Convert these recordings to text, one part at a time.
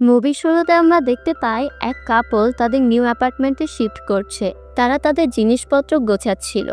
Movie শুরুতে আমরা দেখতে পাই এক কাপল তাদের নিউ অ্যাপার্টমেন্টে শিফট করছে। তারা তাদের জিনিসপত্র গোছাচ্ছিল।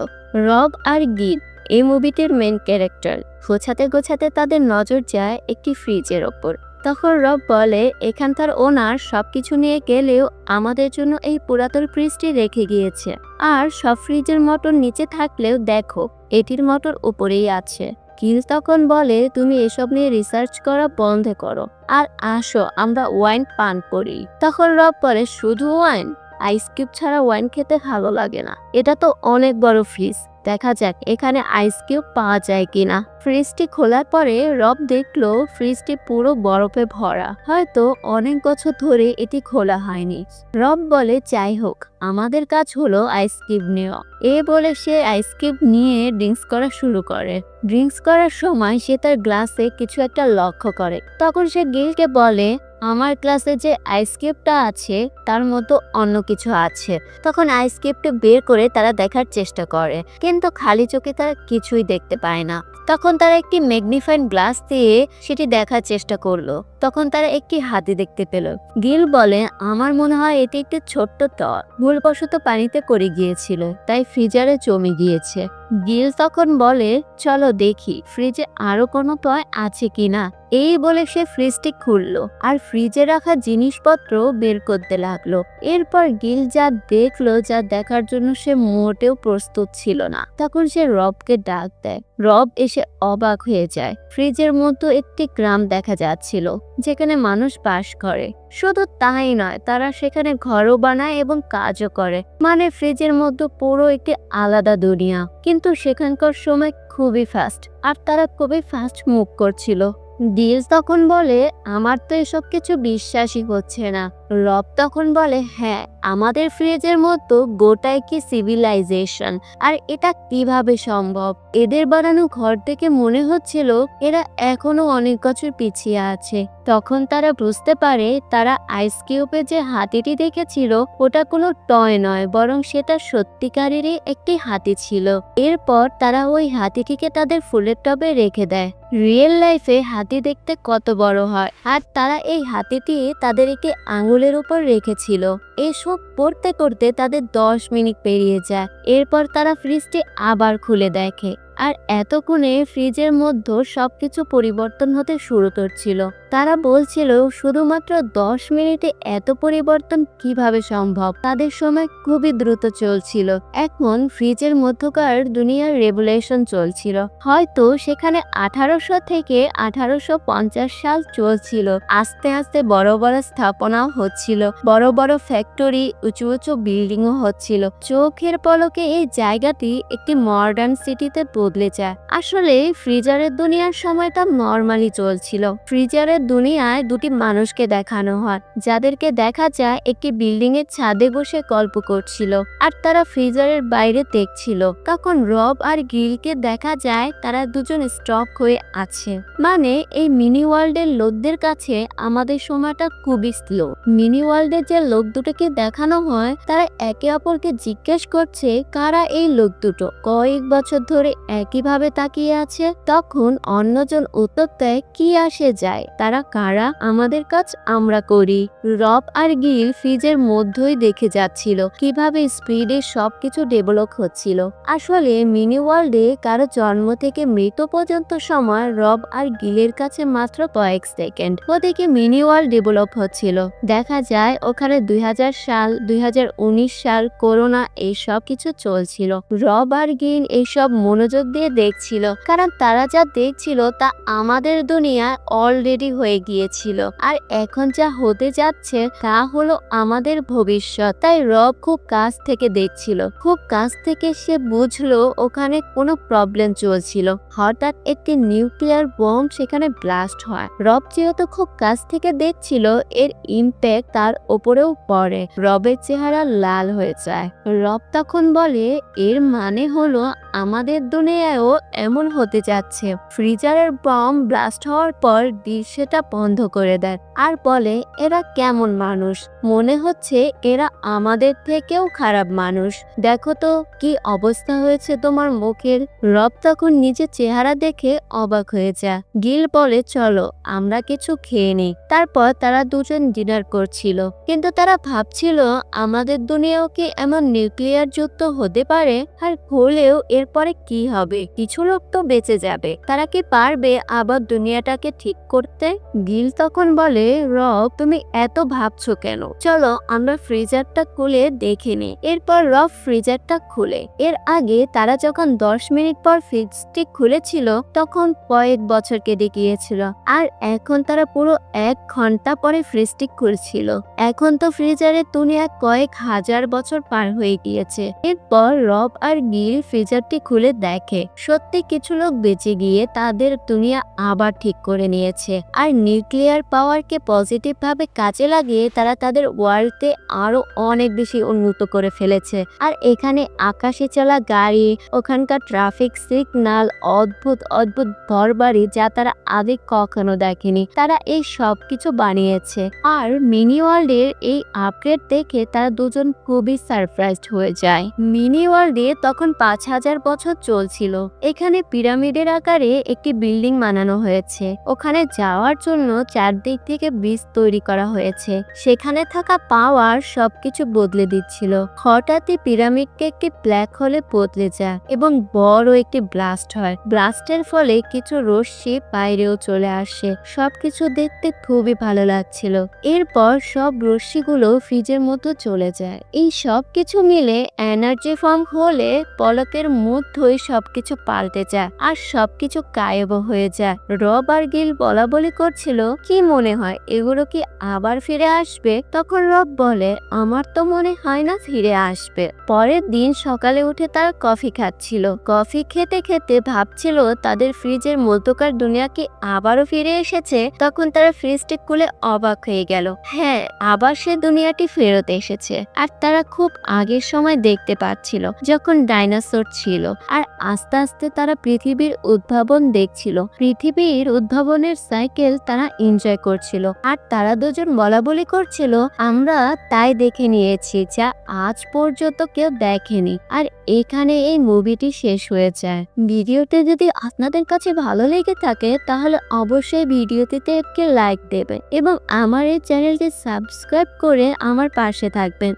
রব আর গিল এই মুভিটির মেন ক্যারেক্টার গোছাতে গোছাতে তাদের নজর যায় একটি ফ্রিজের ওপর। তখন রব বলে এখানকার ওনার সবকিছু নিয়ে গেলেও আমাদের জন্য এই পুরাতন ফ্রিজটি রেখে গিয়েছে। আর সব ফ্রিজের মোটর নিচে থাকলেও দেখো, এটির মোটর উপরেই আছে। কিল তখন বলে, তুমি এসব নিয়ে রিসার্চ করা বন্ধ করো। আর আসো, আমরা ওয়াইন পান করি। তখন রব বলে, শুধু ওয়াইন আইস কিউব ছাড়া ওয়াইন খেতে ভালো লাগে না। এটা তো অনেক বড় ফ্রিজ দেখা যাক এখানে আইস কিউব পাওয়া যায় কিনা। ফ্রিজটি খোলার পরে রব দেখল ফ্রিজটি পুরো বরফে ভরা। হয়তো অনেক বছর ধরে এটি খোলা হয়নি। রব বলে, যাই হোক, আমাদের কাজ হলো আইস কিউব নেওয়া। এ বলে সে আইস কিউব নিয়ে ড্রিঙ্কস করা শুরু করে। ড্রিঙ্কস করার সময় সে তার গ্লাসে কিছু একটা লক্ষ্য করে। তখন সে গিলকে বলে আমার ক্লাসে যে আইসক্রিপটা আছে, তার মতো অন্য কিছু আছে। তখন আইসক্রিপ্ট বের করে তারা দেখার চেষ্টা করে। কিন্তু খালি চোখে তারা কিছুই দেখতে পায় না। তখন তারা একটি ম্যাগনিফাইন গ্লাস দিয়ে সেটি দেখার চেষ্টা করল। তখন তারা একটি হাতি দেখতে পেল। গিল বলে, আমার মনে হয় এটি একটি ছোট্ট টয় ভুলবশত পানিতে করে গিয়েছিল, তাই ফ্রিজারে জমে গিয়েছে। গিল তখন বলে, চলো দেখি, ফ্রিজে আরও কোনো টয় আছে কিনা? এই বলে সে ফ্রিজটি খুললো আর ফ্রিজে রাখা জিনিসপত্র বের করতে লাগল। এরপর গিল যা দেখল, যা দেখার জন্য সে মোটেও প্রস্তুত ছিল না। তখন সে রবকে ডাক দেয়। রব এসে অবাক হয়ে যায়। ফ্রিজের মতো একটি গ্রাম দেখা যাচ্ছিল। যেখানে মানুষ বাস করে। শুধু তাই নয়, তারা সেখানে ঘরও বানায় এবং কাজও করে। মানে ফ্রিজের মধ্যে পুরো একটি আলাদা দুনিয়া। কিন্তু সেখানকার সময় খুবই ফাস্ট আর তারা খুবই ফাস্ট মুভ করছিল। ডিলস তখন বলে, আমার তো এসব কিছু বিশ্বাসই হচ্ছে না। রব তখন বলে হ্যাঁ আমাদের ফ্রিজের মতো গোটাই কি সিভিলাইজেশন আর এটা কীভাবে সম্ভব? এদের বানানো ঘর থেকে মনে হচ্ছিল এরা এখনও অনেক বছর পিছিয়ে আছে। তখন তারা বুঝতে পারে তারা আইস কিউবে যে হাতিটি দেখেছিল, ওটা কোনো টয় নয়, বরং সেটা সত্যিকারেরই একটি হাতি ছিল। এরপর তারা ওই হাতিটিকে তাদের ফুলের টবে রেখে দেয়। রিয়েল লাইফে হাতি দেখতে কত বড় হয়। আর তারা এই হাতিটি তাদের একটি আঙুলের উপর রেখেছিল। এসব পড়তে করতে তাদের দশ মিনিট পেরিয়ে যায়। এরপর তারা ফ্রিজটি আবার খুলে দেখে। আর এতক্ষণে ফ্রিজের মধ্যে সবকিছু পরিবর্তন হতে শুরু করছিল। তারা বলছিল, শুধুমাত্র দশ মিনিটে এত পরিবর্তন কীভাবে সম্ভব? তাদের সময় খুবই দ্রুত চলছিল। এখন ফ্রিজের মধ্যকার দুনিয়ার রেগুলেশন চলছিল। হয়তো সেখানে আঠারোশো থেকে আঠারোশো পঞ্চাশ সাল চলছিল। আস্তে আস্তে বড় বড় স্থাপনাও হচ্ছিল। বড় বড় ফ্যাক্টরি, উঁচু উঁচু বিল্ডিংও হচ্ছিল। চোখের পলকে এই জায়গাটি একটি মডার্ন সিটিতে বদলে যায়। আসলে ফ্রিজারের দুনিয়ার সময়টা নর্মালি চলছিল। ফ্রিজারের দুনিয়ায় দুটি মানুষকে দেখানো হয়, যাদেরকে দেখা যায় একটি বিল্ডিং এর ছাদে বসে গল্প করছিল, আর তারা ফ্রিজারের বাইরে দেখছিল। তখন রব আর গিলকে দেখা যায় তারা দুজন স্টক হয়ে আছে। মানে এই মিনি ওয়ার্ল্ডের লোকদের কাছে আমাদের সময়টা খুবই স্লো মিনি ওয়ার্ল্ডের যে লোক দুটোকে দেখানো হয়, তারা একে অপরকে জিজ্ঞেস করছে, কারা এই লোক দুটো? কয়েক বছর ধরে একইভাবে তাকিয়ে আছে, তখন অন্যজন উত্তর দেয়, কি আসে যায়? তারা কারা? আমাদের কাজ আমরা করি। রব আর গিল ফ্রিজের মধ্যেই দেখে যাচ্ছিল, কীভাবে স্পিডে সবকিছু ডেভেলপ হচ্ছিল। আসলে মিনি ওয়ার্ল্ডে কারও জন্ম থেকে মৃত পর্যন্ত সময় রব আর গিলের কাছে মাত্র কয়েক সেকেন্ড। ওদিকে মিনি ওয়ার্ল্ড ডেভেলপ হচ্ছিল। দেখা যায়, ওখানে দুই হাজার সাল, দুই হাজার উনিশ সাল করোনা এই সব কিছু চলছিল। রব আর গিল এইসব মনোযোগ দিয়ে দেখছিল, কারণ তারা যা দেখছিল তা আমাদের দুনিয়ায় অলরেডি হয়ে গিয়েছিল। আর এখন যা হতে যাচ্ছে তা হলো আমাদের ভবিষ্যৎ। তাই রব খুব কাছ থেকে দেখছিল। খুব কাছ থেকে সে বুঝলো ওখানে কোনো প্রবলেম চলছিল। হঠাৎ একটি নিউক্লিয়ার বোম সেখানে ব্লাস্ট হয়। রব যেহেতু খুব কাছ থেকে দেখছিল, এর ইম্প্যাক্ট তার ওপরেও পড়ে। রবের চেহারা লাল হয়ে যায়। রব তখন বলে, এর মানে হলো আমাদের দুনিয়ায়ও এমন হতে যাচ্ছে। ফ্রিজারের বম ব্লাস্ট হওয়ার পর দৃশ্যটা বন্ধ করে দেয় আর বলে, এরা কেমন মানুষ? মনে হচ্ছে এরা আমাদের থেকেও খারাপ মানুষ। দেখো তো, কি অবস্থা হয়েছে তোমার মুখের। রব তখন নিজের চেহারা দেখে অবাক হয়ে যা গিল বলে, চলো, আমরা কিছু খেয়ে নিই। তারপর তারা দুজন ডিনার করছিল। কিন্তু তারা ভাবছিল, আমাদের দুনিয়াও কি এমন নিউক্লিয়ার যুক্ত হতে পারে? আর হলেও এরপরে কি হবে? কিছু লোক তো বেঁচে যাবে। তারা কি পারবে আবার দুনিয়াটাকে ঠিক করতে? গিল তখন বলে, রব, তুমি এত ভাবছ কেন? চলো আমরা ফ্রিজারটা খুলে দেখে নিই এরপর রব ফ্রিজারটা খুলে। এর আগে তারা যখন দশ মিনিট পর ফ্রিজটি খুলেছিল, তখন কয়েক বছর কেটে গিয়েছিল। আর এখন তারা পুরো এক ঘণ্টা পরে ফ্রিজটি খুলছিল। এখন তো ফ্রিজারের দুনিয়া কয়েক হাজার বছর পার হয়ে গিয়েছে। এরপর রব আর গিল ফ্রিজারটি খুলে দেখে। সত্যি কিছু লোক বেঁচে গিয়ে তাদের দুনিয়া আবার ঠিক করে নিয়েছে। আর নিউক্লিয়ার পাওয়ারকে পজিটিভ ভাবে কাজে লাগিয়ে তারা তাদের ওয়ার্ল্ডে আরও অনেক বেশি উন্নত করে ফেলেছে। আর এখানে আকাশে চলা গাড়ি, ওখানকার ট্রাফিক সিগন্যাল অদ্ভুত অদ্ভুত ঘরবাড়ি যা তারা আগে কখনো দেখেনি। তারা এই সব কিছু বানিয়েছে। আর মিনি ওয়ার্ল্ডের এই আপগ্রেড দেখে তারা দুজন খুবই সারপ্রাইজড হয়ে যায়। মিনি ওয়ার্ল্ডে তখন পাঁচ হাজার বছর চলছিল। এখানে পিরামিডের আকারে একটি বিল্ডিং বানানো হয়েছে। ওখানে যাওয়ার জন্য চারদিক থেকে ব্রিজ তৈরি করা হয়েছে। সেখানে থাকা পাওয়ার সবকিছু বদলে দিচ্ছিল। হঠাৎই পিরামিডকে একটি ব্ল্যাক হোলে বদলে যায় এবং বড় একটি ব্লাস্ট হয়। ব্লাস্টের ফলে কিছু রশ্মি বাইরেও চলে আসে। সবকিছু দেখতে খুবই ভালো লাগছিল। এরপর সব রশ্মিগুলো ফ্রিজের মতো চলে যায়। এই সব কিছু মিলে এনার্জি ফর্ম হলে পলকের মধ্যেই সবকিছু পাল্টে যায় আর সবকিছু গায়েব হয়ে যায়। রব আর গিল বলা বলি করছিল, কি মনে হয় এগুলো কি আবার ফিরে আসবে? তখন রব বলে, আমার তো মনে হয় না ফিরে আসবে। পরের দিন সকালে উঠে তারা কফি খাচ্ছিল। কফি খেতে খেতে ভাবছিল, তাদের ফ্রিজের মধ্যকার দুনিয়া কি আবারও ফিরে এসেছে? তখন তারা ফ্রিজটি খুলে অবাক হয়ে গেল। হ্যাঁ আবার সে দুনিয়াটি ফেরত এসেছে। আর তারা খুব আগের সময় দেখতে পাচ্ছিল, যখন ডাইনোসর ছিল। আর আস্তে আস্তে তারা পৃথিবীর উদ্ভাবন দেখছিল। পৃথিবীর উদ্ভাবনের সাইকেল তারা এনজয় করছিল। আর তারা দুজন বলা বলি করছিল, আমরা তাই দেখে নিয়েছি যা আজ পর্যন্ত কেউ দেখেনি। আর এখানে এই মুভিটি শেষ হয়ে যায়। ভিডিওতে যদি আপনাদের কাছে ভালো লেগে থাকে, তাহলে অবশ্যই ভিডিওটিতে একটি লাইক দেবেন এবং আমার এই চ্যানেলটি সাবস্ক্রাইব করে আমার পাশে থাকবেন।